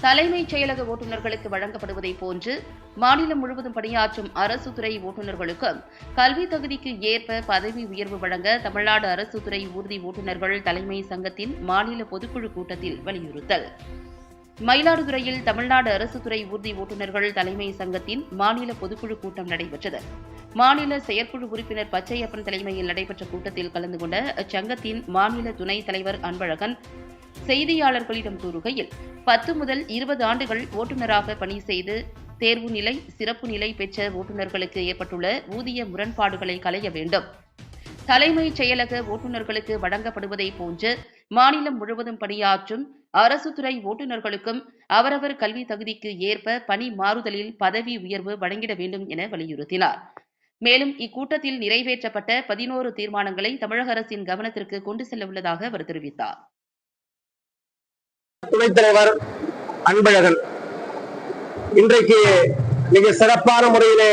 தலைமைச் செயலக ஓட்டுநர்களுக்கு வழங்கப்படுவதை போன்று மாநிலம் முழுவதும் பணியாற்றும் அரசு துறை ஓட்டுநர்களுக்கும் கல்வி தகுதிக்கு ஏற்ப பதவி உயர்வு வழங்க தமிழ்நாடு அரசு துறை ஊர்தி ஓட்டுநர்கள் தலைமை சங்கத்தின் மாநில பொதுக்குழு கூட்டத்தில் வலியுறுத்தல். மயிலாடுதுறையில் தமிழ்நாடு அரசு துறை ஊர்தி ஓட்டுநர்கள் தலைமை சங்கத்தின் மாநில பொதுக்குழு கூட்டம் நடைபெற்றது. மாநில செயற்குழு உறுப்பினர் பச்சையப்பன் தலைமையில் நடைபெற்ற கூட்டத்தில் கலந்து கொண்ட அச்சங்கத்தின் மாநில துணைத் தலைவர் அன்பழகன் செய்தியாளர்களிடம் கூறுகையில் பத்து முதல் இருபது ஆண்டுகள் ஓட்டுநராக பணி செய்து தேர்வு நிலை சிறப்பு நிலை பெற்ற ஓட்டுநர்களுக்கு ஏற்பட்டுள்ள ஊதிய முரண்பாடுகளை களைய வேண்டும். தலைமைச் செயலக ஓட்டுநர்களுக்கு வழங்கப்படுவதை போன்று மாநிலம் முழுவதும் பணியாற்றும் அரசு துறை ஓட்டுநர்களுக்கும் அவரவர் கல்வி தகுதிக்கு ஏற்ப பணி மாறுதலில் பதவி உயர்வு வழங்கிட வேண்டும் என வலியுறுத்தினார். மேலும் இக்கூட்டத்தில் நிறைவேற்றப்பட்ட பதினோரு தீர்மானங்களை தமிழக அரசின் கவனத்திற்கு கொண்டு செல்ல உள்ளதாக அவர் தெரிவித்தார். துணைத் தலைவர் அன்பழகன். இன்றைக்கு மிக சிறப்பான முறையிலே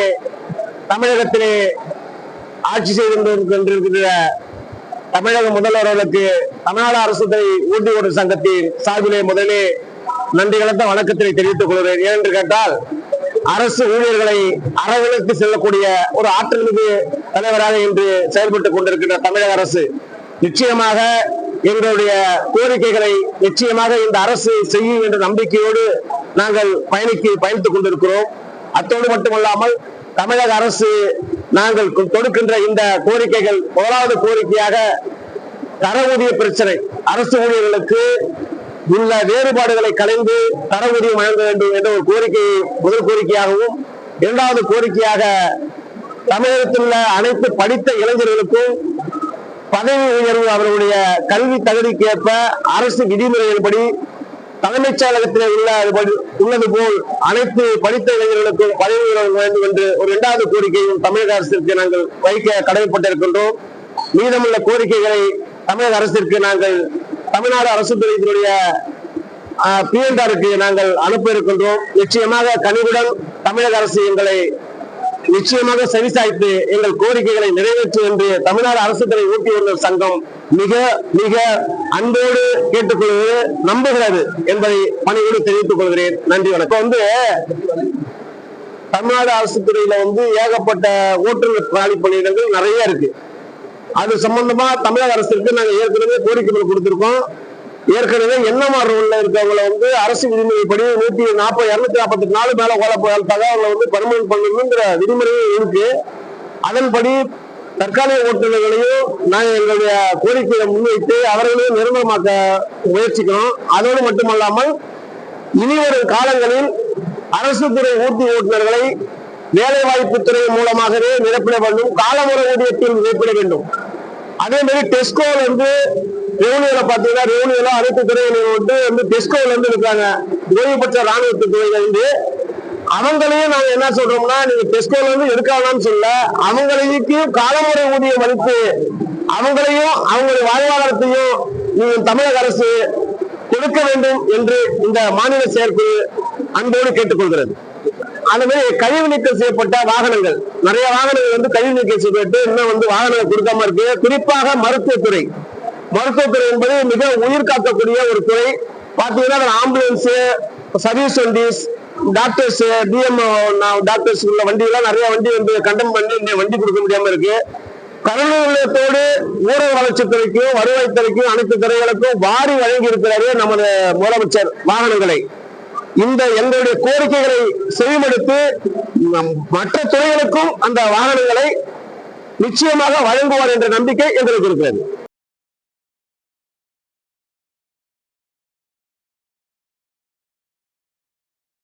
தமிழகத்திலே ஆட்சி செய்து கொண்டிருக்கின்ற தமிழக முதல்வர் அவர்களுக்கு தமிழ்நாடு அரசு ஊட்டி ஊர்தி சங்கத்தின் சார்பிலே முதலே நன்றி கலந்த வணக்கத்தினை தெரிவித்துக் கொள்கிறேன். ஏனென்று கேட்டால் அரசு ஊழியர்களை அரவணைத்து செல்லக்கூடிய ஒரு ஆற்றல் மிகு தலைவராக இன்று செயல்பட்டுக் கொண்டிருக்கின்ற தமிழக அரசு நிச்சயமாக எங்களுடைய கோரிக்கைகளை நிச்சயமாக இந்த அரசு செய்யும் என்ற நம்பிக்கையோடு நாங்கள் பயணிக்கு பயணித்துக் கொண்டிருக்கிறோம். அத்தோடு மட்டுமல்லாமல் தமிழக அரசு நாங்கள் கொடுக்கின்ற இந்த கோரிக்கைகள் முதலாவது கோரிக்கையாக தர ஊதிய பிரச்சனை. அரசு ஊழியர்களுக்கு உள்ள வேறுபாடுகளை கலைந்து தர ஊதியம் வழங்க வேண்டும் என்ற ஒரு கோரிக்கையை முதல் கோரிக்கையாகவும் இரண்டாவது கோரிக்கையாக தமிழகத்தில் உள்ள அனைத்து படித்த இளைஞர்களுக்கும் பதவி உயர்வு அவர்களுடைய கல்வி தகுதிக்கேற்ப அரசு விதிமுறையின்படி தலைமைச் செயலகத்தில் உள்ள உள்ளது போல் அனைத்து படித்த இளைஞர்களுக்கும் பதவி உயர்வு வேண்டும் என்று ஒரு இரண்டாவது கோரிக்கையும் தமிழக அரசிற்கு நாங்கள் வைக்க கடமைப்பட்டிருக்கின்றோம். மீதமுள்ள கோரிக்கைகளை தமிழக அரசிற்கு நாங்கள் தமிழ்நாடு அரசு துறையினுடைய பிஎன்ஆருக்கு நாங்கள் அனுப்ப இருக்கின்றோம். நிச்சயமாக கனிவுடன் தமிழக அரசு எங்களை நிச்சயமாக செவிசாய்த்து எங்கள் கோரிக்கைகளை நிறைவேற்றும் என்று தமிழ்நாடு அரசு துறை ஊட்டியுள்ளர் சங்கம் மிக மிக அன்போடு கேட்டுக்கொள்வது நம்புகிறது என்பதை பணியோடு தெரிவித்துக் கொள்கிறேன். நன்றி வணக்கம். வந்து தமிழ்நாடு அரசு துறையில வந்து ஏகப்பட்ட ஓட்டுநர் காலி பணியிடங்கள் நிறைய இருக்கு. அது சம்பந்தமா தமிழக அரசுக்கு நாங்க ஏற்கனவே கோரிக்கைகள் கொடுத்திருக்கோம். ஏற்கனவே என்எம்ஆர் ரோல்ல இருக்கவங்களை வந்து அரசு விதிமுறைப்படி நூத்தி நாற்பது இருநூத்தி நாற்பத்தி நாலு மேல கோல அவங்களை வந்து பர்மனன்ட் பண்ணணுங்கிற விதிமுறையும் இருக்கு. அதன்படி தற்காலிக ஓட்டுநர்களையும் நாங்கள் எங்களுடைய கோரிக்கையை முன்வைத்து அவர்களையும் நிரந்தரமாக்க முயற்சிக்கிறோம். அதோடு மட்டுமல்லாமல் இனிவரும் காலங்களில் அரசு துறை ஊர்தி ஓட்டுநர்களை வேலை வாய்ப்பு துறை மூலமாகவே நிரப்பிட வேண்டும். காலமுறை ஊதியத்தில் நிரப்பிட வேண்டும். அதே மாதிரி டெஸ்கோ வந்து ரெவன்யூல பாத்தீங்கன்னா ரெவன்யூல அனைத்து துறைகளும் வந்து வந்து டெஸ்கோல இருந்து இருக்காங்க ஓய்வு பெற்ற ராணுவத்து வந்து அவங்களையும் நாங்க என்ன சொல்றோம்னா நீங்க டெஸ்கோல இருந்து எடுக்காதான்னு சொல்ல அவங்களையும் காலமுறை ஊதியம் அளித்து அவங்களையும் அவங்களுடைய வாழ்வாதாரத்தையும் நீங்க தமிழக அரசு கொடுக்க வேண்டும் என்று இந்த மாநில செயற்குழு அன்போடு கேட்டுக்கொள்கிறது. அந்த மாதிரி கழிவு நீக்கம் செய்யப்பட்ட வாகனங்கள். நிறைய வாகனங்கள் வந்து கழிவு நீக்கம் செய்யப்பட்டு இன்னும் வந்து வாகனங்கள் கொடுக்காம இருக்கு. குறிப்பாக மருத்துவத்துறை. மருத்துவத்துறை என்பது மிக உயிர் காக்கக்கூடிய ஒரு துறை. பாத்தீங்கன்னா ஆம்புலன்ஸ் சர்வீஸ் வண்டிஸ் டாக்டர்ஸ் டிஎம் டாக்டர்ஸ் உள்ள வண்டி எல்லாம் நிறைய வண்டி வந்து கண்டம் பண்ணி இந்த வண்டி கொடுக்க முடியாம இருக்கு. கடலூரத்தோடு ஊரக வளர்ச்சித்துறைக்கும் வருவாய்த்துறைக்கும் அனைத்து துறைகளுக்கும் வாரி வழங்கி இருக்கிறாரு நமது முதலமைச்சர் வாகனங்களை. இந்த எங்களுடைய கோரிக்கைகளை செவிமடுத்து மற்ற துறைகளுக்கும் அந்த வாகனங்களை நிச்சயமாக வழங்குவார் என்ற நம்பிக்கை எங்களுக்கு இருக்கிறது.